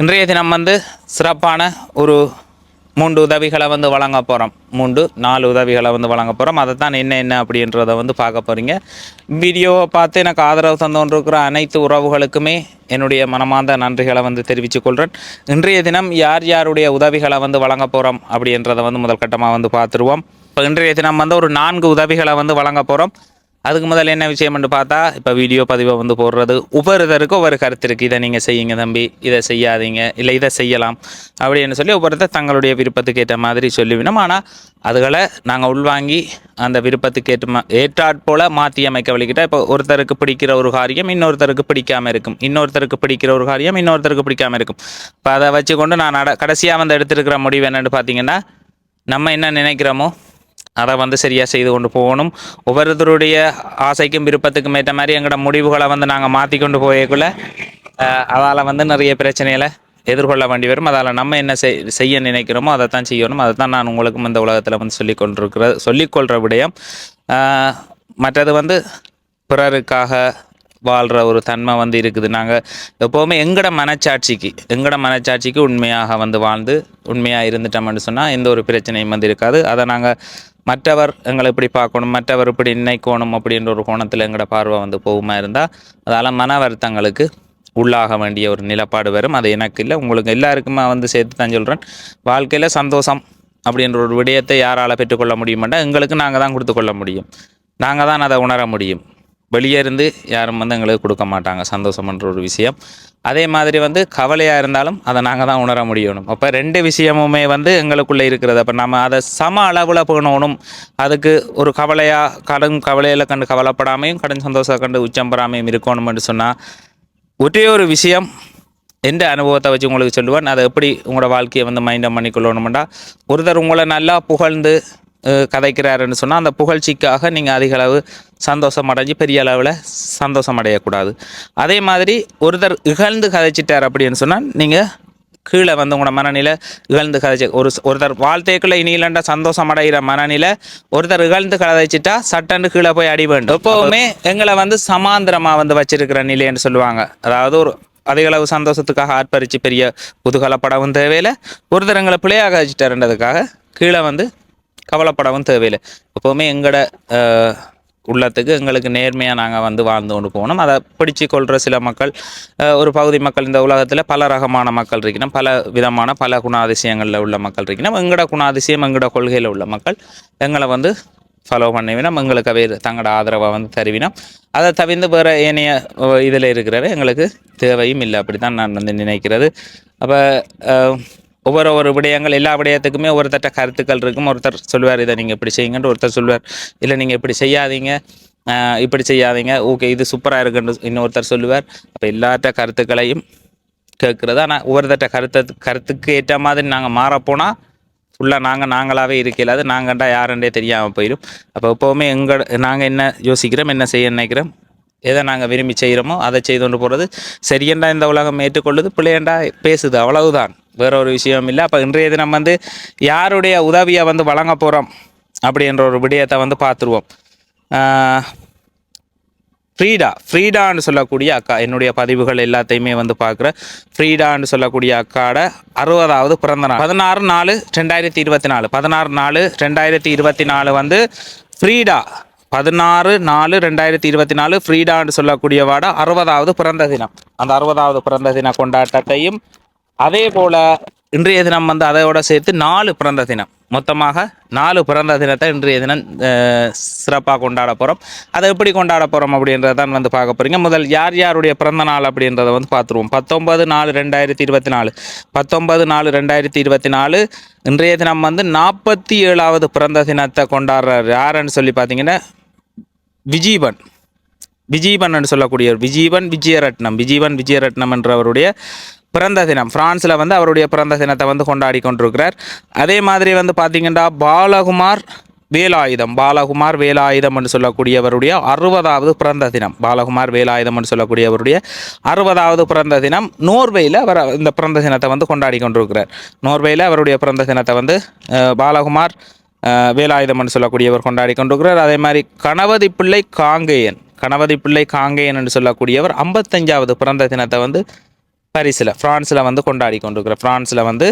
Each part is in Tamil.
இன்றைய தினம் வந்து சிறப்பான ஒரு மூன்று உதவிகளை வந்து வழங்க போகிறோம் மூன்று நாலு உதவிகளை வந்து வழங்க போகிறோம் அதை தான் என்ன என்ன அப்படின்றத வந்து பார்க்க போகிறீங்க வீடியோவை பார்த்து எனக்கு ஆதரவு தந்தோன்றிருக்கிற அனைத்து உறவுகளுக்குமே என்னுடைய மனமார்ந்த நன்றிகளை வந்து தெரிவித்துக் கொள்கிறேன் இன்றைய தினம் யார் யாருடைய உதவிகளை வந்து வழங்க போகிறோம் அப்படின்றத வந்து முதல் கட்டமாக வந்து பார்த்துருவோம். இப்போ இன்றைய தினம் வந்து ஒரு நான்கு உதவிகளை வந்து வழங்க போகிறோம் அதுக்கு முதல்ல என்ன விஷயம்னு பார்த்தா இப்போ வீடியோ பதிவை வந்து போடுறது. ஒவ்வொருத்தருக்கும் ஒவ்வொரு கருத்து இருக்குது இதை நீங்கள் செய்யுங்க தம்பி இதை செய்யாதீங்க இல்லை இதை செய்யலாம் அப்படின்னு சொல்லி ஒவ்வொருத்தர் தங்களுடைய விருப்பத்துக்கு ஏற்ற மாதிரி சொல்லிவிடும். ஆனால் அதுகளை நாங்கள் உள்வாங்கி அந்த விருப்பத்துக்கு ஏற்ற மா ஏற்றாற் போல் மாற்றி அமைக்க வழிகிட்ட இப்போ ஒருத்தருக்கு பிடிக்கிற ஒரு காரியம் இன்னொருத்தருக்கு பிடிக்காம இருக்கும். இன்னொருத்தருக்கு பிடிக்கிற ஒரு காரியம் இன்னொருத்தருக்கு பிடிக்காம இருக்கும். இப்போ அதை வச்சுக்கொண்டு நான் நட கடைசியாக வந்து எடுத்திருக்கிற முடிவு என்னென்னு பார்த்தீங்கன்னா நம்ம என்ன நினைக்கிறோமோ அதை வந்து சரியாக செய்து கொண்டு போகணும். ஒவ்வொருத்தருடைய ஆசைக்கும் விருப்பத்துக்கும் ஏற்ற மாதிரி எங்களோட முடிவுகளை வந்து நாங்கள் மாற்றி கொண்டு போயக்குள்ள அதால் வந்து நிறைய பிரச்சனைகளை எதிர்கொள்ள வேண்டி வரும். அதால் நம்ம என்ன செய் செய்ய நினைக்கிறோமோ அதை தான் செய்யணும். அதை தான் நான் உங்களுக்கும் இந்த உலகத்தில் வந்து சொல்லி கொண்டிருக்கிற சொல்லிக்கொள்கிற விடயம். மற்றது வந்து பிறருக்காக வாழ்கிற ஒரு தன்மை வந்து இருக்குது. நாங்கள் எப்போவுமே எங்களோட மனச்சாட்சிக்கு எங்களோட மனச்சாட்சிக்கு உண்மையாக வந்து வாழ்ந்து உண்மையாக இருந்துட்டோம்னு சொன்னால் எந்த ஒரு பிரச்சனையும் வந்து இருக்காது. அதை நாங்கள் மற்றவர் எங்களை இப்படி பார்க்கணும் மற்றவர் இப்படி நினைக்கணும் அப்படின்ற ஒரு கோணத்தில் எங்களோட பார்வை வந்து போகுமா இருந்தால் அதால் மன வருத்தங்களுக்கு உள்ளாக வேண்டிய ஒரு நிலப்பாடு வரும். அது எனக்கு இல்லை. உங்களுக்கு எல்லாருக்குமே வந்து சேர்த்து தான் சொல்கிறேன் வாழ்க்கையில் சந்தோஷம் அப்படின்ற ஒரு விடயத்தை யாரால் பெற்றுக்கொள்ள முடியுமாட்டா எங்களுக்கு நாங்கள் தான் கொடுத்து கொள்ள முடியும். நாங்கள் தான் அதை உணர முடியும். வெளியே இருந்து யாரும் வந்து எங்களுக்கு கொடுக்க மாட்டாங்க. சந்தோஷம்ன்ற ஒரு விஷயம். அதே மாதிரி வந்து கவலையாக இருந்தாலும் அதை நாங்கள் தான் உணர முடியணும். அப்போ ரெண்டு விஷயமுமே வந்து எங்களுக்குள்ளே இருக்கிறது. அப்போ நம்ம அதை சம அளவில் போகணும். அதுக்கு ஒரு கவலையாக கடன் கவலையில் கண்டு கவலைப்படாமையும் கடன் சந்தோஷம் கண்டு உச்சம் பெறாமையும் இருக்கணும்னு சொன்னால் ஒரே ஒரு விஷயம் எந்த அனுபவத்தை வச்சு உங்களுக்கு சொல்லுவேன். அதை எப்படி உங்களோட வாழ்க்கையை வந்து மைண்டம் பண்ணிக்கொள்ளணுமெண்டா ஒருத்தர் உங்களை நல்லா புகழ்ந்து கதைக்கிறாருன்னு சொன்னால் அந்த புகழ்ச்சிக்காக நீங்கள் அதிக அளவு சந்தோஷம் அடைஞ்சு பெரிய அளவில் சந்தோஷம் அடையக்கூடாது. அதே மாதிரி ஒருத்தர் இகழ்ந்து கதைச்சிட்டார் அப்படின்னு சொன்னால் நீங்கள் கீழே வந்து உங்களோட மனநிலை இகழ்ந்து கதைச்சி ஒரு ஒருத்தர் வாழ்த்தைக்குள்ள இனியிலண்டா சந்தோஷம் அடைகிற மனநிலை ஒருத்தர் இகழ்ந்து கதைச்சிட்டா சட்டன்னு கீழே போய் அடி வேண்டும். எப்போவுமே எங்களை வந்து சமாந்திரமாக வந்து வச்சிருக்கிற நிலைன்னு சொல்லுவாங்க. அதாவது ஒரு அதிக அளவு சந்தோஷத்துக்காக ஆர்ப்பரித்து பெரிய குதூகலப்படவும் தேவையில்லை. ஒருத்தர் எங்களை பிள்ளையாக வச்சுட்டாருன்றதுக்காக கீழே வந்து கவலைப்படவும் தேவையில்லை. எப்போவுமே எங்களோட உள்ளத்துக்கு எங்களுக்கு நேர்மையாக நாங்கள் வந்து வாழ்ந்து கொண்டு போகணும். அதை பிடிச்சு கொள்கிற சில மக்கள் ஒரு பகுதி மக்கள் இந்த உலகத்தில் பல ரகமான மக்கள் இருக்கணும் பல விதமான பல குணாதிசயங்களில் உள்ள மக்கள் இருக்கணும் எங்களோட குணாதிசயம் எங்களோட கொள்கையில் உள்ள மக்கள் எங்களை வந்து ஃபாலோ பண்ணிவினோம் எங்களுக்கு அவை தங்களோட ஆதரவை வந்து தருவினோம் அதை தவிர்த்து வேறு ஏனைய இதில் இருக்கிறவ எங்களுக்கு தேவையும் இல்லை. அப்படி தான் நான் வந்து நினைக்கிறது. அப்போ ஒவ்வொரு ஒரு விடயங்கள் எல்லா விடயத்துக்குமே ஒருத்தட்ட கருத்துக்கள் இருக்கும். ஒருத்தர் சொல்லுவார் இதை நீங்கள் இப்படி செய்யுங்கன்னு ஒருத்தர் சொல்லுவார். இல்லை நீங்கள் இப்படி செய்யாதீங்க. இப்படி செய்யாதீங்க. ஓகே இது சூப்பராக இருக்குன்னு இன்னொருத்தர் சொல்லுவார். அப்போ எல்லாத்த கருத்துக்களையும் கேட்குறது. ஆனால் ஒவ்வொருத்தட்ட கருத்து கருத்துக்கு ஏற்ற மாதிரி நாங்கள் மாறப்போனால் ஃபுல்லாக நாங்கள் நாங்களாகவே இருக்கலாது அது யாருன்றே தெரியாமல் போயிடும். அப்போ எப்போவுமே எங்கள் நாங்கள் என்ன யோசிக்கிறோம் என்ன செய்ய நினைக்கிறோம். எதை நாங்கள் விரும்பி செய்கிறோமோ அதை செய்து கொண்டு போகிறது சரியண்டா இந்த உலகம் ஏற்றுக்கொள்ளுது பிள்ளையண்டா பேசுது அவ்வளவுதான். வேற ஒரு விஷயம் இல்லை. அப்போ இன்றைய தினம் வந்து யாருடைய உதவியை வந்து வழங்க போகிறோம் அப்படின்ற ஒரு விடயத்தை வந்து பார்த்துருவோம். ஃப்ரீடா ஃப்ரீடான்னு சொல்லக்கூடிய அக்கா என்னுடைய பதிவுகள் எல்லாத்தையுமே வந்து பார்க்குறேன் ஃப்ரீடான்னு சொல்லக்கூடிய அக்காட அறுபதாவது பிறந்த நாள். பதினாறு நாலு ரெண்டாயிரத்தி இருபத்தி நாலு. பதினாறு நாலு ரெண்டாயிரத்தி இருபத்தி நாலு வந்து ஃப்ரீடா பதினாறு நாலு ரெண்டாயிரத்தி இருபத்தி நாலு ஃப்ரீடான்னு சொல்லக்கூடிய வாட அறுபதாவது பிறந்த தினம். அந்த அறுபதாவது பிறந்த தின கொண்டாட்டத்தையும் அதே போல் இன்றைய தினம் வந்து அதையோட சேர்த்து நாலு பிறந்த தினம். மொத்தமாக நாலு பிறந்த தினத்தை இன்றைய தினம் சிறப்பாக கொண்டாட போகிறோம் அதை எப்படி கொண்டாட போகிறோம் அப்படின்றத தான் வந்து பார்க்க போகிறீங்க முதல் யார் யாருடைய பிறந்த நாள் அப்படின்றத வந்து பார்த்துருவோம். பத்தொன்பது நாலு ரெண்டாயிரத்தி இருபத்தி நாலு. பத்தொன்பது நாலு ரெண்டாயிரத்தி இருபத்தி நாலு. இன்றைய தினம் வந்து நாற்பத்தி ஏழாவது பிறந்த தினத்தை கொண்டாடுறார். யாருன்னு சொல்லி பார்த்தீங்கன்னா விஜீவன். விஜீவன் சொல்லக்கூடிய விஜீவன் விஜயரட்னம் விஜீவன் விஜயரட்னம் என்றவருடைய பிறந்த தினம். பிரான்ஸில் வந்து அவருடைய பிறந்த தினத்தை வந்து கொண்டாடி கொண்டிருக்கிறார். அதே மாதிரி வந்து பார்த்தீங்கன்னா பாலகுமார் வேலாயுதம். பாலகுமார் வேலாயுதம் என்று சொல்லக்கூடியவருடைய அறுபதாவது பிறந்த தினம். பாலகுமார் வேலாயுதம் என்று சொல்லக்கூடியவருடைய அறுபதாவது பிறந்த தினம். நோர்வேயில் அவர் இந்த பிறந்த தினத்தை வந்து கொண்டாடி கொண்டிருக்கிறார். நோர்வேயில் அவருடைய பிறந்த தினத்தை வந்து பாலகுமார் வேலாயுதம்னு சொல்லக்கூடியவர் கொண்டாடி கொண்டிருக்கிறார். அதே மாதிரி கணபதி பிள்ளை காங்கேயன். கணபதி பிள்ளை காங்கேயன் என்று சொல்லக்கூடியவர் ஐம்பத்தஞ்சாவது பிறந்த தினத்தை வந்து பரிசில் ஃப்ரான்ஸில் வந்து கொண்டாடி கொண்டிருக்கிற ஃப்ரான்ஸில் வந்து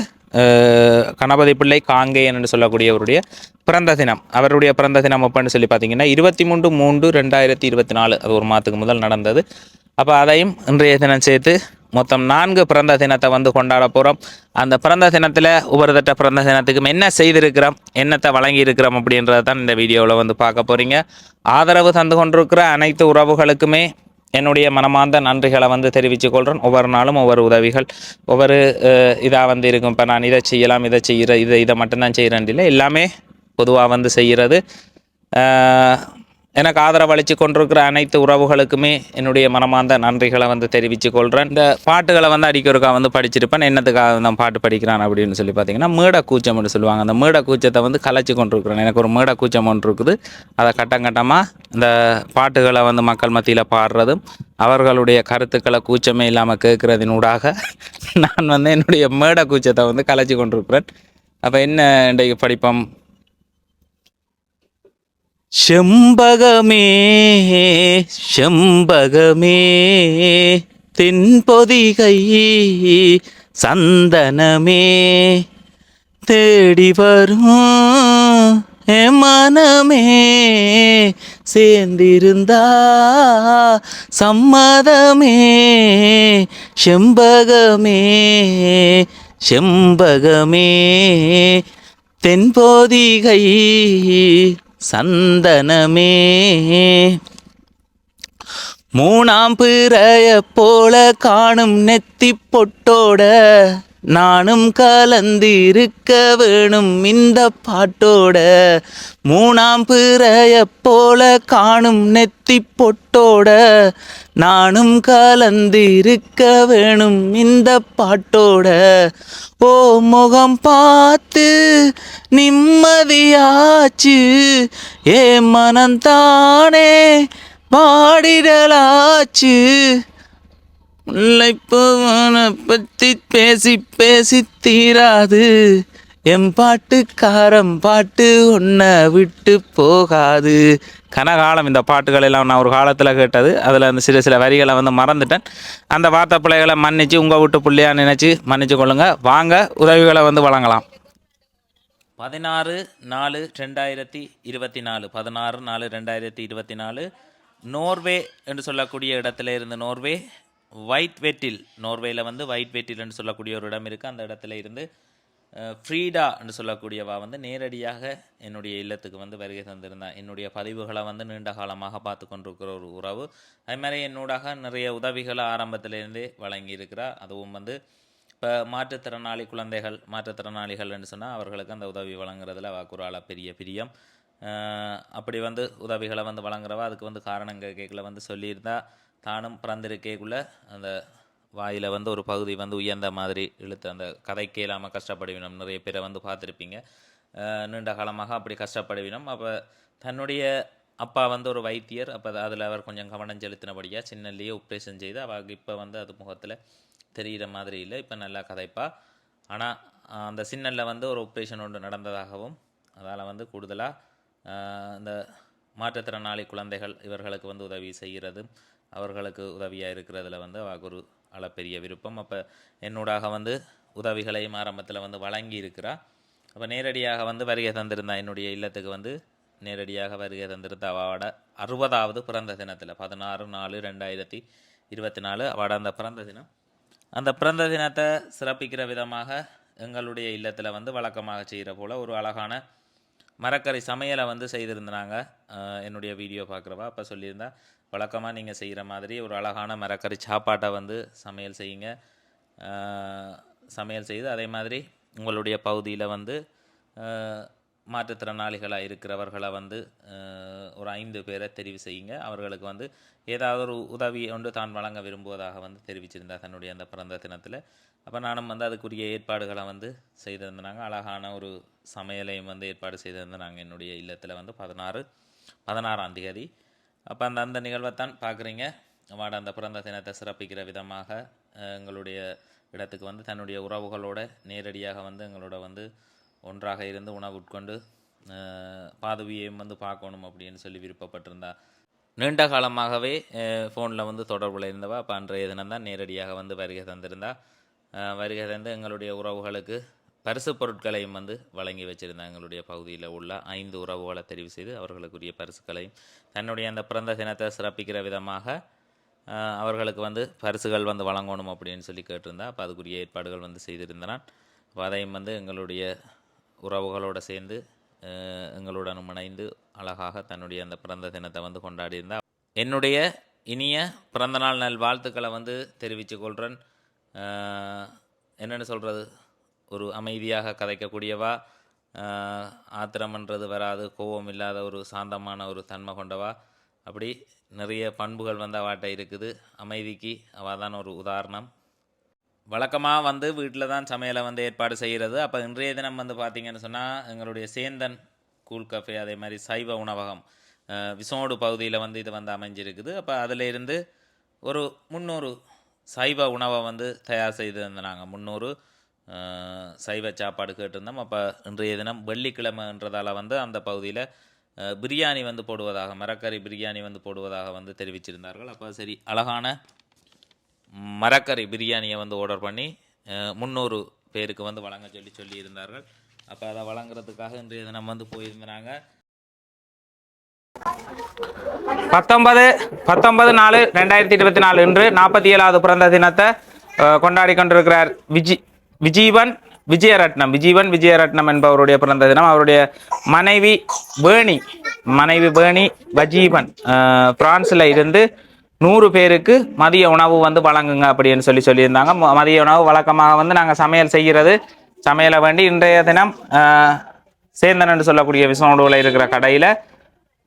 கணபதி பிள்ளை காங்கேயன் என்று சொல்லக்கூடியவருடைய பிறந்த தினம். அவருடைய பிறந்த தினம் அப்படின்னு சொல்லி பார்த்தீங்கன்னா இருபத்தி மூன்று மூன்று ரெண்டாயிரத்தி இருபத்தி நாலு. அது ஒரு மாதத்துக்கு முதல் நடந்தது. அப்போ அதையும் இன்றைய தினம் சேர்த்து மொத்தம் நான்கு பிறந்த தினத்தை வந்து கொண்டாட போகிறோம் அந்த பிறந்த தினத்தில் உபரிதட்ட பிறந்த தினத்துக்கும் என்ன செய்திருக்கிறோம் என்னத்தை வழங்கி இருக்கிறோம் அப்படின்றத தான் இந்த வீடியோவில் வந்து பார்க்க போகிறீங்க ஆதரவு தந்து கொண்டிருக்கிற அனைத்து உறவுகளுக்குமே என்னுடைய மனமார்ந்த நன்றிகளை வந்து தெரிவித்துக் கொள்கிறேன் ஒவ்வொரு நாளும் ஒவ்வொரு உதவிகள் ஒவ்வொரு இதாக வந்து இருக்கும். இப்போ நான் இதை செய்யலாம் இதை செய்கிற இதை இதை மட்டும்தான் செய்கிறேன் இல்லை எல்லாமே பொதுவாக வந்து செய்கிறது. எனக்கு ஆதரவு அளித்து கொண்டிருக்கிற அனைத்து உறவுகளுக்குமே என்னுடைய மனமார்ந்த நன்றிகளை வந்து தெரிவித்துக் கொள்கிறேன் இந்த பாட்டுகளை வந்து அடிக்கொருக்கா வந்து படிச்சிருப்பேன். என்னத்துக்காக நான் பாட்டு படிக்கிறான் அப்படின்னு சொல்லி பார்த்தீங்கன்னா மேட கூச்சம்னு சொல்லுவாங்க. அந்த மேட கூச்சத்தை வந்து கலைச்சி கொண்டிருக்கிறேன். எனக்கு ஒரு மேட கூச்சம் ஒன்று இருக்குது. அதை கட்டம் கட்டமாக இந்த பாட்டுகளை வந்து மக்கள் மத்தியில் பாடுறதும் அவர்களுடைய கருத்துக்களை கூச்சமே இல்லாமல் கேட்குறதினூடாக நான் வந்து என்னுடைய மேட கூச்சத்தை வந்து கலைச்சி கொண்டிருக்கிறேன். அப்போ என்ன இன்றைக்கு படிப்போம்? செம்பகமே செம்பகமே தென்பொதிகை சந்தனமே தேடி வரும் மனமே சேர்ந்திருந்தா சம்மதமே செம்பகமே செம்பகமே தென்போதிகை சந்தனமே. மூணாம் பிறைய போல காணும் நெத்தி பொட்டோட நானும் கலந்திருக்க வேணும் இந்த பாட்டோட. மூணாம் பிறைய போல காணும் நெத்தி பொட்டோட. நானும் கலந்திருக்க வேணும் இந்த பாட்டோட. ஓ முகம் பார்த்து நிம்மதியாச்சு. ஏ மனந்தானே பாடிடலாச்சு முல்லைப்பூவனை பற்றி பேசி பேசி தீராது. என் பாட்டுக்காரன் பாட்டு ஒன்றை விட்டு போகாது. கனகாலம் இந்த பாட்டுகள் எல்லாம் நான் ஒரு காலத்தில் கேட்டது. அதில் அந்த சில சில வரிகளை வந்து மறந்துட்டேன். அந்த வார்த்தை பிள்ளைகளை மன்னிச்சு உங்கள் வீட்டு பிள்ளையாக நினச்சி மன்னிச்சு கொள்ளுங்க. வாங்க உதவிகளை வந்து வழங்கலாம். பதினாறு நாலு ரெண்டாயிரத்தி இருபத்தி நாலு பதினாறு நாலு ரெண்டாயிரத்தி இருபத்தி நாலு நோர்வே என்று சொல்லக்கூடிய இடத்துல இருந்து நோர்வே. ஒயிட் வெட்டில் நோர்வேயில் வந்து ஒயிட் வெட்டில்னு சொல்லக்கூடிய ஒரு இடம் இருக்குது அந்த இடத்துல இருந்து ஃப்ரீடான்னு ஃப்ரீடா என்று சொல்லக்கூடியவா வந்து நேரடியாக என்னுடைய இல்லத்துக்கு வந்து வருகை தந்திருந்தேன் என்னுடைய பதிவுகளை வந்து நீண்ட காலமாக பார்த்து கொண்டிருக்கிற ஒரு உறவு. அது மாதிரி என்னூடாக நிறைய உதவிகளை ஆரம்பத்திலேருந்தே வழங்கியிருக்கிறார். அதுவும் வந்து இப்போ மாற்றுத்திறனாளி குழந்தைகள் மாற்றுத்திறனாளிகள்னு சொன்னால் அவர்களுக்கு அந்த உதவி வழங்குறதுல வாக்குறால பெரிய பிரியம். அப்படி வந்து உதவிகளை வந்து வழங்குறவா அதுக்கு வந்து காரணங்க கேட்கல வந்து சொல்லியிருந்தா தானும் பிறந்திருக்கேக்குள்ள அந்த வாயில் வந்து ஒரு பகுதி வந்து உயர்ந்த மாதிரி இழுத்து அந்த கதைக்கு இல்லாமல் கஷ்டப்படுவினோம். நிறைய பேரை வந்து பார்த்துருப்பீங்க. நீண்ட காலமாக அப்படி கஷ்டப்படுவினோம். அப்போ தன்னுடைய அப்பா வந்து ஒரு வைத்தியர். அப்போ அதில் அவர் கொஞ்சம் கவனம் செலுத்தினபடியாக சின்னல்லையே ஆப்ரேஷன் செய்து அவருக்கு இப்போ வந்து அது முகத்தில் தெரிகிற மாதிரி இல்லை. இப்போ நல்லா கதைப்பா. ஆனால் அந்த சின்னலில் வந்து ஒரு ஆப்ரேஷன் ஒன்று நடந்ததாகவும் அதால் வந்து கூடுதலாக இந்த மாற்றுத்திறனாளி குழந்தைகள் இவர்களுக்கு வந்து உதவி செய்கிறது. அவர்களுக்கு உதவியாக இருக்கிறதுல வந்து அவருக்கு ஒரு அளப்பெரிய விருப்பம். அப்போ என்னூடாக வந்து உதவிகளையும் ஆரம்பத்தில் வந்து வழங்கி இருக்கிறா. அப்போ நேரடியாக வந்து வருகை தந்திருந்தா என்னுடைய இல்லத்துக்கு வந்து நேரடியாக வருகை தந்திருந்த அவாவோட அறுபதாவது பிறந்த தினத்தில் பதினாறு நாலு ரெண்டாயிரத்தி இருபத்தி நாலு அவளோட அந்த பிறந்த தினம். அந்த பிறந்த தினத்தை சிறப்பிக்கிற விதமாக எங்களுடைய இல்லத்தில் வந்து வழக்கமாக செய்கிற போல் ஒரு அழகான மரக்கறி சமையலை வந்து செய்திருந்தாங்க. என்னுடைய வீடியோ பார்க்குறவா அப்போ சொல்லியிருந்தா வழக்கமாக நீங்கள் செய்கிற மாதிரி ஒரு அழகான மரக்கறி சாப்பாட்டை வந்து சமையல் செய்யுங்க. சமையல் செய்து அதே மாதிரி உங்களுடைய பகுதியில் வந்து மாற்றுத்திறனாளிகளாக இருக்கிறவர்களை வந்து ஒரு ஐந்து பேரை தெரிவு செய்யுங்க. அவர்களுக்கு வந்து ஏதாவது ஒரு உதவி ஒன்று தான் வழங்க விரும்புவதாக வந்து தெரிவிச்சிருந்தார் தன்னுடைய அந்த பிறந்த தினத்தில். அப்போ நானும் வந்து அதுக்குரிய ஏற்பாடுகளை வந்து செய்திருந்தாங்க அழகான ஒரு சமையலையும் வந்து ஏற்பாடு செய்திருந்தாங்க என்னுடைய இல்லத்தில் வந்து பதினாறு பதினாறாம் தேதி. அப்போ அந்த அந்த நிகழ்வைத்தான் பார்க்குறீங்க. வாட அந்த பிறந்த தினத்தை சிறப்பிக்கிற விதமாக எங்களுடைய இடத்துக்கு வந்து தன்னுடைய உறவுகளோட நேரடியாக வந்து எங்களோட வந்து ஒன்றாக இருந்து உணவு உட்கொண்டு பாதவியையும் வந்து பார்க்கணும் அப்படின்னு சொல்லி விருப்பப்பட்டிருந்தா. நீண்ட காலமாகவே ஃபோனில் வந்து தொடர்பில் இருந்தவா அப்போ அன்றைய தினம் தான் நேரடியாக வந்து வருகை தந்திருந்தா. வருகை தந்து எங்களுடைய உறவுகளுக்கு பரிசு பொருட்களையும் வந்து வழங்கி வச்சுருந்தா. எங்களுடைய பகுதியில் உள்ள ஐந்து உறவுகளை தெரிவு செய்து அவர்களுக்குரிய பரிசுகளையும் தன்னுடைய அந்த பிறந்த தினத்தை சிறப்பிக்கிற விதமாக அவர்களுக்கு வந்து பரிசுகள் வந்து வழங்கணும் அப்படின்னு சொல்லி கேட்டிருந்தா. அப்போ அதுக்குரிய ஏற்பாடுகள் வந்து செய்திருந்தனான். அதையும் வந்து எங்களுடைய உறவுகளோடு சேர்ந்து எங்களுடன் இணைந்து அழகாக தன்னுடைய அந்த பிறந்த தினத்தை வந்து கொண்டாடியிருந்தா. என்னுடைய இனிய பிறந்தநாள் நல் வாழ்த்துக்களை வந்து தெரிவித்துக் கொள்கிறேன் என்னென்னு சொல்கிறது ஒரு அமைதியாக கதைக்கக்கூடியவா? ஆத்திரம்ன்றது வராது கோபம் இல்லாத ஒரு சாந்தமான ஒரு தன்மை கொண்டவா? அப்படி நிறைய பண்புகள் வந்து அவாட்ட இருக்குது. அமைதிக்கு அவள் தான் ஒரு உதாரணம். வழக்கமாக வந்து வீட்டில் தான் சமையலை வந்து ஏற்பாடு செய்கிறது. அப்போ இன்றைய தினம் வந்து பார்த்திங்கன்னு சொன்னால் எங்களுடைய சேந்தன் கூல் கஃபே அதே மாதிரி சைவ உணவகம் விசோடு பகுதியில் வந்து இது வந்து அமைஞ்சிருக்குது. அப்போ அதில் இருந்து ஒரு முந்நூறு சைவ உணவை வந்து தயார் செய்து இருந்தாங்க முந்நூறு சைவ சாப்பாடு கேட்டிருந்தோம். அப்போ இன்றைய தினம் வெள்ளிக்கிழமைன்றதால் வந்து அந்த பகுதியில் பிரியாணி வந்து போடுவதாக மரக்கறி பிரியாணி வந்து போடுவதாக வந்து தெரிவிச்சிருந்தார்கள். அப்போ சரி அழகான மரக்கறி பிரியாணியை வந்து ஆர்டர் பண்ணி முந்நூறு பேருக்கு வந்து வழங்க சொல்லி சொல்லியிருந்தார்கள். அப்போ அதை வழங்குறதுக்காக இன்றைய தினம் வந்து போயிருந்தாங்க பத்தொன்பது பத்தொன்பது நாலு ரெண்டாயிரத்தி இருபத்தி நாலு இன்று நாற்பத்தி ஏழாவது பிறந்த தினத்தை கொண்டாடி கொண்டிருக்கிறார் விஜி விஜீவன் விஜயரட்னம் விஜீவன் விஜயரட்னம் என்பவருடைய பிறந்த தினம். அவருடைய மனைவி வேணி மனைவி வேணி வஜீவன் பிரான்ஸில் இருந்து நூறு பேருக்கு மதிய உணவு வந்து வழங்குங்க அப்படின்னு சொல்லி சொல்லியிருந்தாங்க. ம- மதிய உணவு வழக்கமாக வந்து நாங்கள் சமையல் செய்கிறது. சமையலை வேண்டி இன்றைய தினம் சேந்தனன்னு சேந்தன் என்று சொல்லக்கூடிய விசனோடுவில் இருக்கிற கடையில்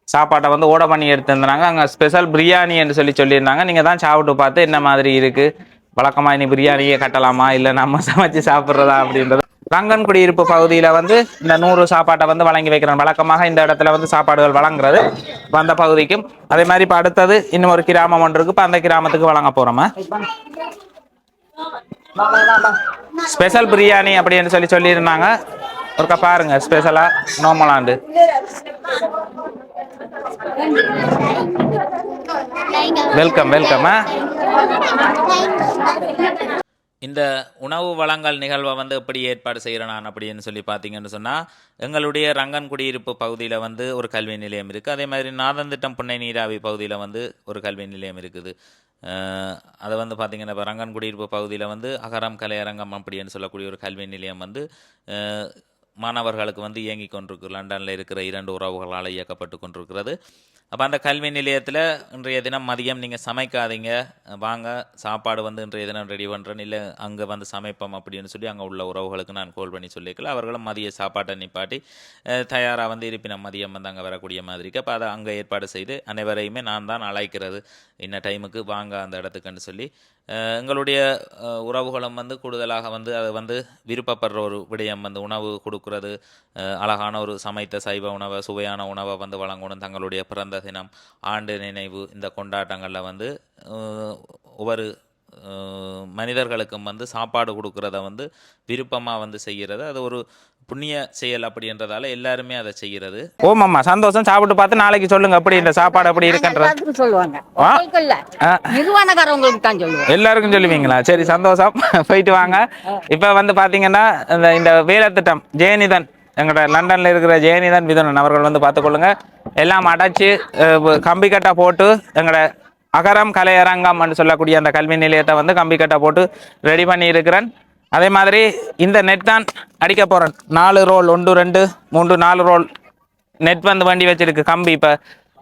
சாப்பாட்டை வந்து ஓட பண்ணி எடுத்துருந்தாங்க. அங்கே ஸ்பெஷல் பிரியாணி என்று சொல்லி சொல்லியிருந்தாங்க. நீங்கள் தான் சாப்பிட்டு பார்த்து என்ன மாதிரி இருக்குது வழக்கமாக இனி பிரியாணியே கட்டலாமா? இல்லை நம்ம சமைச்சு சாப்பிட்றதா அப்படின்றது ரங்கன் குடியிருப்பு பகுதியில் வந்து இந்த நூறு சாப்பாட்டை வந்து வழங்கி வைக்கிறோம். வழக்கமாக இந்த இடத்துல வந்து சாப்பாடுகள் வழங்குறது அந்த பகுதிக்கும். அதே மாதிரி இப்போ அடுத்தது இன்னும் ஒரு கிராமம் ஒன்று இருக்கு. இப்போ அந்த கிராமத்துக்கு வழங்க போகிறோமா ஸ்பெஷல் பிரியாணி அப்படின்னு சொல்லி சொல்லியிருந்தாங்க. ஒருக்கா பாருங்க ஸ்பெஷலாக நோமலாண்டு வெல்கம் வெல்கம் இந்த உணவு வழங்கல் நிகழ்வை வந்து எப்படி ஏற்பாடு செய்கிறேன் நான் அப்படின்னு சொல்லி பார்த்தீங்கன்னு சொன்னால் எங்களுடைய ரங்கன் குடியிருப்பு பகுதியில் வந்து ஒரு கல்வி நிலையம் இருக்குது அதே மாதிரி நாதந்திட்டம் புன்னை நீராவி பகுதியில் வந்து ஒரு கல்வி நிலையம் இருக்குது. அதை வந்து பார்த்திங்கன்னா இப்போ ரங்கன் குடியிருப்பு பகுதியில் வந்து அகரம் கலையரங்கம் அப்படின்னு சொல்லக்கூடிய ஒரு கல்வி நிலையம் வந்து மாணவர்களுக்கு வந்து இயங்கி கொண்டிருக்கு. லண்டனில் இருக்கிற இரண்டு உறவுகளால் இயக்கப்பட்டு கொண்டிருக்கிறது. அப்போ அந்த கல்வி நிலையத்தில் இன்றைய தினம் மதியம் நீங்கள் சமைக்காதீங்க. வாங்க சாப்பாடு வந்து இன்றைய தினம் ரெடி பண்ணுறேன் இல்லை அங்கே வந்து சமைப்போம் அப்படின்னு சொல்லி அங்கே உள்ள உறவுகளுக்கு நான் கால் பண்ணி சொல்லியிருக்கல அவர்களும் மதிய சாப்பாட்டை நிப்பாட்டி தயாராக வந்து இருப்பினம் மதியம் வந்து அங்கே வரக்கூடிய மாதிரிக்கு அப்போ அதை அங்கே ஏற்பாடு செய்து அனைவரையுமே நான் தான் அழைக்கிறது. இன்ன டைமுக்கு வாங்க அந்த இடத்துக்குன்னு சொல்லி எங்களுடைய உறவுகளும் வந்து கூடுதலாக வந்து அதை வந்து விருப்பப்படுற ஒரு விடயம் வந்து உணவு கொடுக்கறது அழகான ஒரு சமைத்த சைவ உணவை சுவையான உணவை வந்து வழங்கணும் தங்களுடைய பிறந்த தினம் ஆண்டு நினைவு இந்த கொண்டாட்டங்களில் வந்து ஒவ்வொரு மனிதர்களுக்கும் வந்து சாப்பாடு கொடுக்கறத வந்து விருப்பமாக வந்து செய்கிறது. அது ஒரு புண்ணிய செயல் அப்படின்றதால எல்லாருமே அதை செய்கிறது ஓமாம்மா சந்தோஷம். சாப்பிட்டு பார்த்து நாளைக்கு சொல்லுங்க அப்படி இந்த சாப்பாடு அப்படி இருக்குன்ற சொல்லுவாங்க. நிர்வாணக்காரவங்களுக்கு தான் சொல்லுவாங்க எல்லாருக்கும் சொல்லுவீங்களா? சரி சந்தோஷம். போயிட்டு வாங்க. இப்போ வந்து பார்த்தீங்கன்னா இந்த இந்த வேலைத்திட்டம் ஜெயநிதன் எங்களோட லண்டனில் இருக்கிற ஜெயநிதன் விதனன் அவர்கள் வந்து பார்த்துக்கொள்ளுங்க எல்லாம் அடைச்சு கம்பி கட்டை போட்டு எங்களோட அகரம் கலையரங்கம் என்று சொல்லக்கூடிய அந்த கல்வி நிலையத்தை வந்து கம்பி கட்டை போட்டு ரெடி பண்ணி இருக்கிறேன் அதே மாதிரி இந்த நெட் தான் அடிக்க போகிறேன் நாலு ரோல் ஒன்று ரெண்டு மூன்று நாலு ரோல் நெட் வந்து வண்டி வச்சிருக்கு. கம்பி இப்போ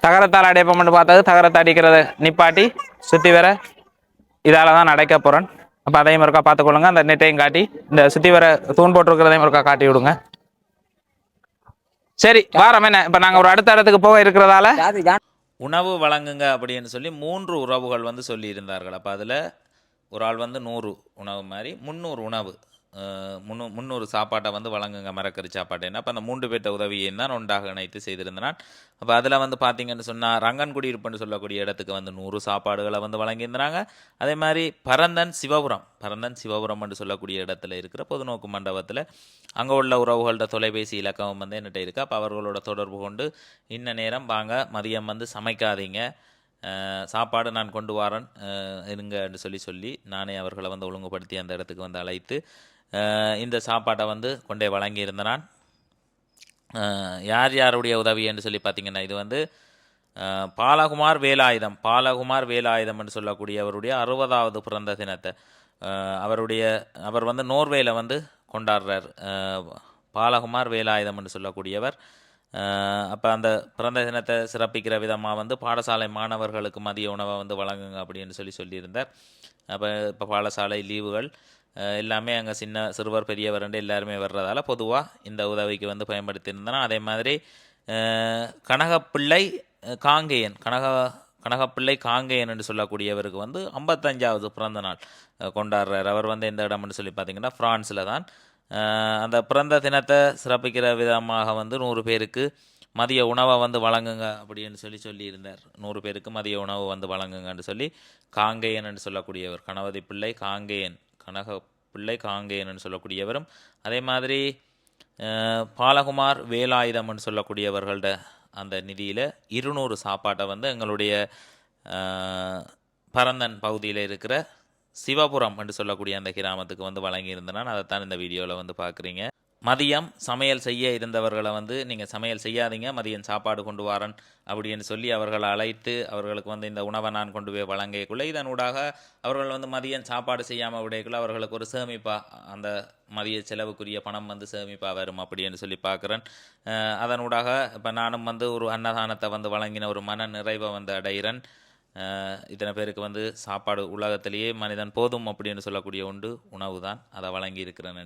தகரத்தால் அடைப்போம்னு பார்த்தது தகரத்தை அடிக்கிறத நிப்பாட்டி சுற்றி வர இதால தான் அடைக்க போகிறேன் அப்போ அதையும் ஒருக்கா பார்த்துக்கொள்ளுங்க அந்த நெட்டையும் காட்டி இந்த சுற்றி வர தூண் போட்டிருக்கிறதையும் ஒருக்கா காட்டி விடுங்க. சரி வாரம் என்ன? இப்போ நாங்கள் ஒரு அடுத்த இடத்துக்கு போக இருக்கிறதால? உணவு வழங்குங்க அப்படின்னு சொல்லி மூன்று உறவுகள் வந்து சொல்லியிருந்தார்கள். அப்போ அதில் ஒரு ஆள் வந்து நூறு உணவு மாதிரி முந்நூறு உணவு முன்னூ முந்நூறு சாப்பாட்டை வந்து வழங்குங்க மரக்கறி சாப்பாட்டை. அப்போ அந்த மூன்று பேர்ட்ட உதவியை தான் ஒன்றாக இணைத்து செய்திருந்தனான் அப்போ அதில் வந்து பார்த்தீங்கன்னு சொன்னால் ரங்கன்குடியிருப்புன்னு சொல்லக்கூடிய இடத்துக்கு வந்து நூறு சாப்பாடுகளை வந்து வழங்கியிருந்தாங்க. அதே மாதிரி பரந்தன் சிவபுரம் பரந்தன் சிவபுரம் என்று சொல்லக்கூடிய இடத்துல இருக்கிற பொதுநோக்கு மண்டபத்தில் அங்கே உள்ள உறவுகள்கிட்ட தொலைபேசி இலக்கம் வந்து என்கிட்ட இருக்குது அப்போ அவர்களோட தொடர்பு கொண்டு இன்ன நேரம் வாங்க மதியம் வந்து சமைக்காதீங்க. சாப்பாடு நான் கொண்டு வரேன் இருங்க என்று சொல்லி சொல்லி நானே அவர்களை வந்து ஒழுங்குபடுத்தி அந்த இடத்துக்கு வந்து அழைத்து இந்த சாப்பாட்டை வந்து கொண்டே வழங்கியிருந்த நான் யார் யாருடைய உதவி என்று சொல்லி பார்த்தீங்கன்னா இது வந்து பாலகுமார் வேலாயுதம் பாலகுமார் வேலாயுதம் என்று சொல்லக்கூடியவருடைய அறுபதாவது பிறந்த தினத்தை அவருடைய அவர் வந்து நோர்வேல வந்து கொண்டாடுறார். பாலகுமார் வேலாயுதம் என்று சொல்லக்கூடியவர் அப்போ அந்த பிறந்த தினத்தை சிறப்பிக்கிற விதமாக வந்து பாடசாலை மாணவர்களுக்கு மதிய உணவை வந்து வழங்குங்க அப்படின்னு சொல்லி சொல்லியிருந்தார். அப்போ இப்போ பாடசாலை லீவுகள் எல்லாமே அங்கே சின்ன சிறுவர் பெரியவர் ரெண்டு எல்லாருமே வர்றதால பொதுவாக இந்த உதவிக்கு வந்து பயன்படுத்தியிருந்தனா அதே மாதிரி கனகப்பிள்ளை காங்கேயன் கனக கனகப்பிள்ளை காங்கேயன் என்று சொல்லக்கூடியவருக்கு வந்து ஐம்பத்தஞ்சாவது பிறந்த நாள் கொண்டாடுறார். அவர் வந்து எந்த இடம்னு சொல்லி பார்த்தீங்கன்னா ஃப்ரான்ஸில் தான். அந்த பிறந்த தினத்தை சிறப்பிக்கிற விதமாக வந்து நூறு பேருக்கு மதிய உணவை வந்து வழங்குங்க அப்படின்னு சொல்லி சொல்லியிருந்தார். நூறு பேருக்கு மதிய உணவு வந்து வழங்குங்கன்னு சொல்லி காங்கேயன் என்று சொல்லக்கூடியவர் கணபதி பிள்ளை காங்கேயன் கனக பிள்ளை காங்கேயன் சொல்லக்கூடியவரும் அதே மாதிரி பாலகுமார் வேலாயுதம்னு சொல்லக்கூடியவர்கள்ட அந்த நிதியில் இருநூறு சாப்பாட்டை வந்து எங்களுடைய பரந்தன் பகுதியில் இருக்கிற சிவபுரம் என்று சொல்லக்கூடிய அந்த கிராமத்துக்கு வந்து வழங்கியிருந்தேன் அதைத்தான் இந்த வீடியோவில் வந்து பார்க்குறீங்க மதியம் சமையல் செய்ய இருந்தவர்களை வந்து நீங்கள் சமையல் செய்யாதீங்க மதியம் சாப்பாடு கொண்டு வரேன் அப்படின்னு சொல்லி அவர்களை அழைத்து அவர்களுக்கு வந்து இந்த உணவை நான் கொண்டு போய் வழங்கக்குள்ள இதனூடாக அவர்கள் வந்து மதியம் சாப்பாடு செய்யாமல் விடைக்குள்ள அவர்களுக்கு ஒரு சேமிப்பாக அந்த மதிய செலவுக்குரிய பணம் வந்து சேமிப்பாக வரும் அப்படின்னு சொல்லி பார்க்குறேன் அதனூடாக இப்போ நானும் வந்து ஒரு அன்னதானத்தை வந்து வழங்கின ஒரு மன நிறைவை வந்து அடைகிறேன். இத்தனை பேருக்கு வந்து சாப்பாடு உலகத்திலேயே மனிதன் போதும் அப்படின்னு சொல்லக்கூடிய உண்டு உணவு தான் அதை வழங்கி இருக்கிறேன்